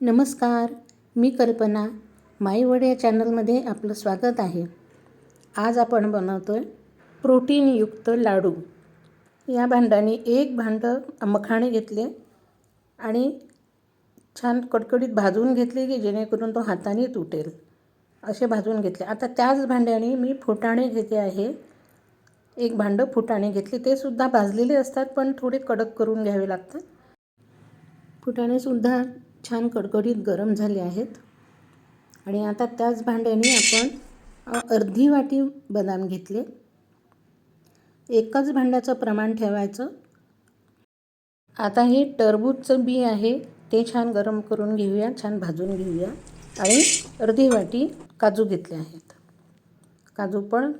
नमस्कार मी कल्पना. माईवड या चॅनलमध्ये आपलं स्वागत आहे. आज आपण बनवतो आहे प्रोटीनयुक्त लाडू. या भांडाने एक भांडं मखाणे घेतले आणि छान कडकडीत भाजून घेतले की जेणेकरून तो हाताने तुटेल. असे भाजून घेतले. आता त्याच भांड्याने मी फुटाणे घेते आहे. एक भांडं फुटाणे घेतले. ते सुद्धा भाजलेले असतात पण थोडे कडक करून घ्यावे लागतात. फुटाणेसुद्धा छान कडकडीत गरम झाले आहेत. आणि आता त्याच भांड्याने आपण अर्धी वाटी बदाम घेतले. एकच भांड्याचं प्रमाण ठेवायचं. आता हे टरबूजचं बी आहे ते छान गरम करून घेऊया छान भाजून घेऊया. आणि अर्धी वाटी काजू घेतले आहेत. काजू पण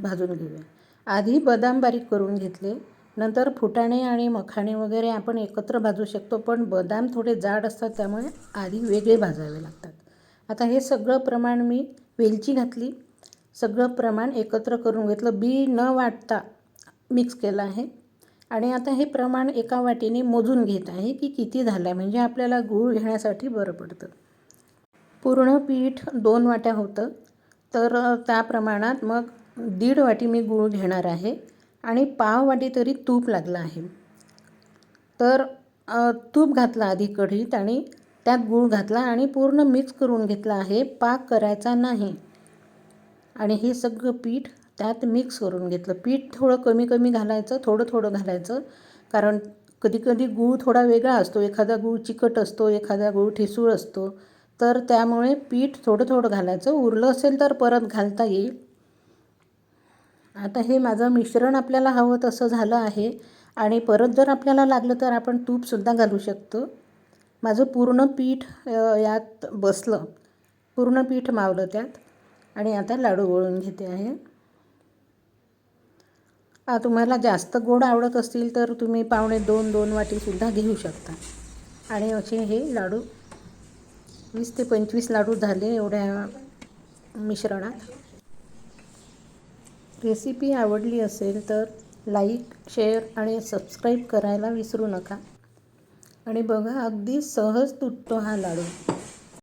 भाजून घेऊया. आधी बदाम बारीक करून घेतले. नंतर फुटाणे आणि मखाणे वगैरे आपण एकत्र भाजू शकतो पण बदाम थोडे जाड असतात त्यामुळे आधी वेगळे भाजावे लागतात. आता हे सगळं प्रमाण मी वेलची घातली. सगळं प्रमाण एकत्र करून घेतलं. बी न वाटता मिक्स केलं आहे. आणि आता हे प्रमाण एका वाटीने मोजून घेत आहे की किती झालं आहे म्हणजे आपल्याला गूळ घेण्यासाठी बरं पडतं. पूर्ण पीठ दोन वाट्या होतं. तर त्या प्रमाणात मग दीड वाटी मी गूळ घेणार आहे. आणि पाववाटी तरी तूप लागलं आहे. तर तूप घातलं आधी कढीत आणि त्यात गूळ घातला आणि पूर्ण मिक्स करून घेतला आहे. पाक करायचा नाही. आणि हे सगळं पीठ त्यात मिक्स करून घेतलं. पीठ थोडं कमी कमी घालायचं थोडं थोडं घालायचं. कारण कधी कधी गूळ थोडा वेगळा असतो. एखादा गूळ चिकट असतो एखादा गूळ ठिसूळ असतो. तर त्यामुळे पीठ थोडं थोडं घालायचं. उरलं असेल तर परत घालता येईल. आता हे माझं मिश्रण आपल्याला हवं तसं झालं आहे. आणि परत जर आपल्याला लागलं तर आपण तूपसुद्धा घालू शकतो. माझं पूर्ण पीठ यात बसलं. पूर्ण पीठ मावलं त्यात. आणि आता लाडू वळून घेते आहे. तुम्हाला जास्त गोड आवडत असतील तर तुम्ही पावणे दोन दोन वाटीसुद्धा घेऊ शकता. आणि असे हे लाडू वीस ते पंचवीस लाडू झाले एवढ्या मिश्रणात. रेसिपी आवडली असेल तर लाईक शेअर आणि सबस्क्राईब करायला विसरू नका. आणि बघा अगदी सहज तुटतो हा लाडू.